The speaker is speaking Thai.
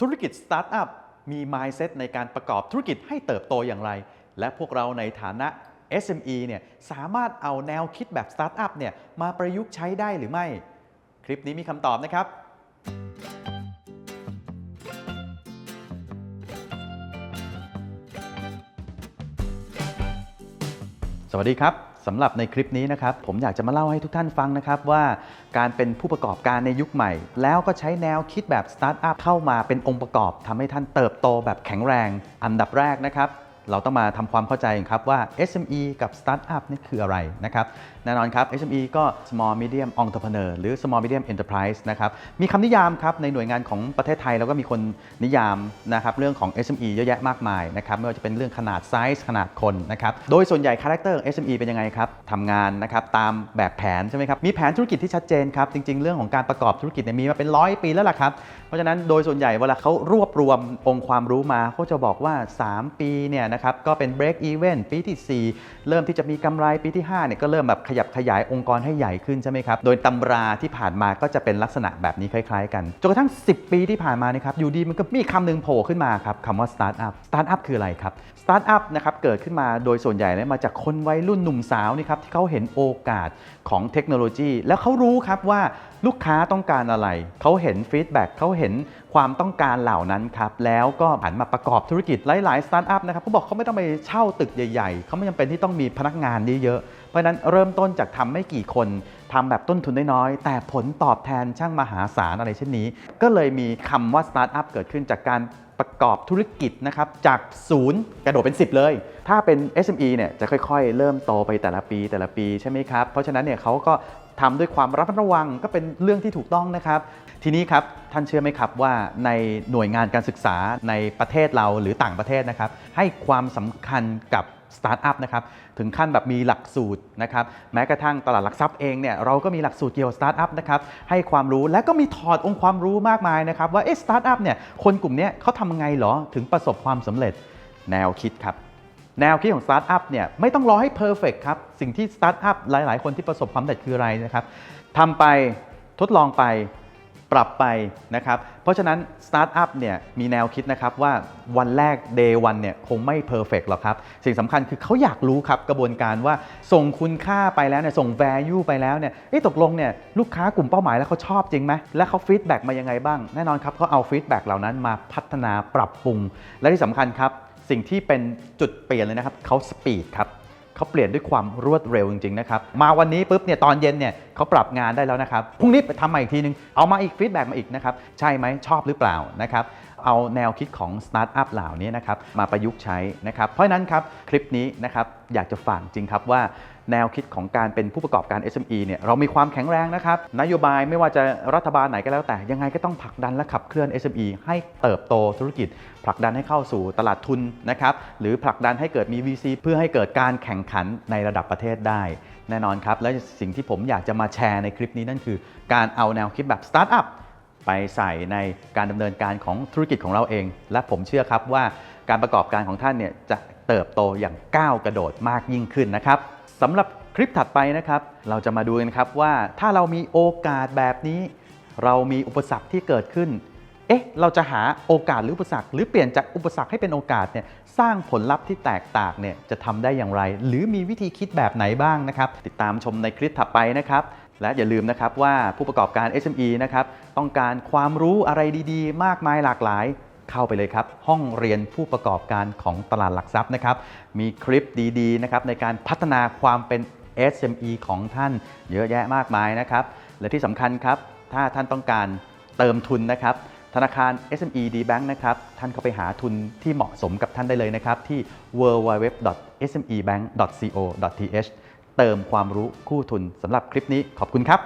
ธุรกิจสตาร์ทอัพมี mindset ในการประกอบธุรกิจให้เติบโตอย่างไร และพวกเราในฐานะ SME เนี่ยสามารถเอาแนวคิดแบบสตาร์ทอัพเนี่ยมาประยุกต์ใช้ได้หรือไม่ คลิปนี้มีคำตอบนะครับ สวัสดีครับ สำหรับในคลิปนี้นะครับผมอยากจะมาเล่าให้ทุกท่านฟังนะครับว่าการเป็นผู้ประกอบการในยุคใหม่ แล้วก็ใช้แนวคิดแบบสตาร์ทอัพเข้ามาเป็นองค์ประกอบทำให้ท่านเติบโตแบบแข็งแรง อันดับแรกนะครับ เราต้องมาทำความเข้าใจครับว่า SME กับ Startup นี่คืออะไรนะครับแน่นอนครับ SME ก็ Small Medium Entrepreneur หรือ Small Medium Enterprise นะครับมีคำนิยามครับในหน่วยงานของประเทศไทยแล้วก็มีคนนิยามนะครับเรื่องของ SME เยอะแยะมากมายนะครับไม่ว่าจะเป็นเรื่องขนาดไซส์ขนาดคนนะครับโดยส่วนใหญ่คาแรคเตอร์ SME เป็นยังไงครับทำงานนะครับตามแบบแผนใช่ไหมครับมีแผนธุรกิจที่ชัดเจนครับจริง ๆ เรื่องของการประกอบธุรกิจเนี่ยมีมาเป็นร้อยปีแล้วล่ะครับเพราะฉะนั้นโดยส่วนใหญ่เวลาเขารวบรวมองค์ความรู้มาเขาจะบอกว่า 3 ปีเนี่ยนะครับก็เป็น break even ปีที่ 4 เริ่มที่จะมีกำไรปีที่5เนี่ยก็เริ่มแบบขยับขยายองค์กรให้ใหญ่ขึ้นใช่ไหมครับโดยตำราที่ผ่านมาก็จะเป็นลักษณะแบบนี้คล้ายๆ กันจนกระทั่ง 10 ปีที่ผ่านมานะครับอยู่ดีมันก็มีคำหนึ่งโผล่ขึ้นมาครับคำว่า startup startup คืออะไรครับ startup นะครับเกิดขึ้นมาโดยส่วนใหญ่แล้วมาจากคนวัยรุ่นหนุ่มสาวนี่ครับที่เขาเห็นโอกาสของเทคโนโลยี แล้วเขารู้ครับว่า ลูกค้าต้องการอะไร เขาเห็นฟีดแบ็กเขาเห็นความต้องการเหล่านั้นครับ แล้วก็หันมาประกอบธุรกิจหลายๆสตาร์ทอัพนะครับเขาบอกเขาไม่ต้องไปเช่าตึกใหญ่ ๆ เขาไม่จำเป็นที่ต้องมีพนักงานเยอะๆ เพราะนั้นเริ่มต้นจากทำไม่กี่คนทำแบบต้นทุนน้อยๆ แต่ผลตอบแทนช่างมหาศาลอะไรเช่นนี้ ก็เลยมีคำว่าสตาร์ทอัพเกิดขึ้นจากการประกอบธุรกิจนะครับจากศูนย์กระโดดเป็น 10 เลย ถ้าเป็น SME เนี่ยจะค่อยๆ เริ่มโตไปแต่ละปีแต่ละปีใช่ไหมครับ เพราะฉะนั้นเนี่ยเขาก็ ทำด้วยความระมัดระวังก็เป็นเรื่องที่ถูกต้องนะครับ ทีนี้ครับท่านเชื่อไหมครับว่าในหน่วยงานการศึกษาในประเทศเราหรือต่างประเทศนะครับ ให้ความสำคัญกับสตาร์ทอัพนะครับถึงขั้นแบบมีหลักสูตรนะครับแม้กระทั่งตลาดหลักทรัพย์เองเนี่ยเราก็มีหลักสูตรเกี่ยวกับสตาร์ทอัพนะครับให้ความรู้และก็มีถอดองค์ความรู้มากมายนะครับว่าเอ๊ะสตาร์ทอัพเนี่ยคนกลุ่มนี้เขาทำไงเหรอถึงประสบความสำเร็จแนวคิดครับ แนวคิดของสตาร์ทอัพเนี่ยไม่ต้องรอให้เพอร์เฟกครับ สิ่งที่สตาร์ทอัพหลาย ๆ คนที่ประสบความสำเร็จคืออะไรนะครับทำไปทดลองไปปรับไปนะครับ เพราะฉะนั้นสตาร์ทอัพเนี่ยมีแนวคิดนะครับว่าวันแรก day 1เนี่ยคงไม่เพอร์เฟกหรอกครับ สิ่งสำคัญคือเขาอยากรู้ครับกระบวนการว่าส่งคุณค่าไปแล้วเนี่ยส่ง value ไปแล้วเนี่ยเอ๊ะตกลงเนี่ยลูกค้ากลุ่มเป้าหมายแล้วเขาชอบจริงไหมและเขาฟีดแบ็กมายังไงบ้าง แน่นอนครับเขาเอาฟีดแบ็กเหล่านั้นมาพัฒนาปรับปรุง และที่สำคัญครับ สิ่งที่เป็นจุดเปลี่ยนเลยนะครับเขาสปีดครับเขาเปลี่ยนด้วยความรวดเร็วจริงๆนะครับมาวันนี้ปุ๊บเนี่ยตอนเย็นเนี่ยเขาปรับงานได้แล้วนะครับพรุ่งนี้ไปทำมาอีกทีนึงเอามาอีกฟีดแบ็กมาอีกนะครับใช่ไหมชอบหรือเปล่านะครับเอาแนวคิดของสตาร์ทอัพเหล่านี้นะครับมาประยุกต์ใช้นะครับเพราะนั้นครับคลิปนี้นะครับอยากจะฝากจริงครับว่าแนวคิดของการเป็นผู้ประกอบการ SME เนี่ยเรามีความแข็งแรงนะครับนโยบายไม่ว่าจะรัฐบาลไหนก็แล้วแต่ ยังไงก็ต้องผลักดันและขับเคลื่อน SME ให้เติบโตธุรกิจ ผลักดันให้เข้าสู่ตลาดทุนนะครับหรือผลักดันให้เกิดมี VC เพื่อให้เกิดการแข่งขันในระดับประเทศได้ แน่นอนครับ และสิ่งที่ผมอยากจะมาแชร์ในคลิปนี้นั่นคือ การเอาแนวคิดแบบสตาร์ทอัพ ไปใส่ในการดำเนินการของธุรกิจของเราเอง และผมเชื่อครับว่าการประกอบการของท่านเนี่ยจะเติบโตอย่างก้าวกระโดดมากยิ่งขึ้นนะครับสำหรับคลิปถัดไปนะครับ เราจะมาดูกันครับว่าถ้าเรามีโอกาสแบบนี้ เรามีอุปสรรคที่เกิดขึ้น เอ๊ะ เราจะหาโอกาสหรืออุปสรรค หรือเปลี่ยนจากอุปสรรคให้เป็นโอกาสเนี่ยสร้างผลลัพธ์ที่แตกต่างเนี่ยจะทำได้อย่างไร หรือมีวิธีคิดแบบไหนบ้างนะครับ ติดตามชมในคลิปถัดไปนะครับ และอย่าลืมนะครับว่าผู้ประกอบการ SME นะครับต้องการความรู้อะไรดีๆ มากมายหลากหลาย เข้าไปเลยครับ ห้องเรียนผู้ประกอบการของตลาดหลักทรัพย์นะครับมีคลิปดีๆนะครับในการพัฒนาความเป็น SME ของท่านเยอะแยะมากมายนะครับและที่สำคัญครับถ้าท่านต้องการเติมทุนนะครับธนาคาร SME D Bank นะครับ ท่านก็ไปหาทุนที่เหมาะสมกับท่านได้เลยนะครับ ที่ www.smebank.co.th เติมความรู้คู่ทุนสำหรับคลิปนี้ขอบคุณครับ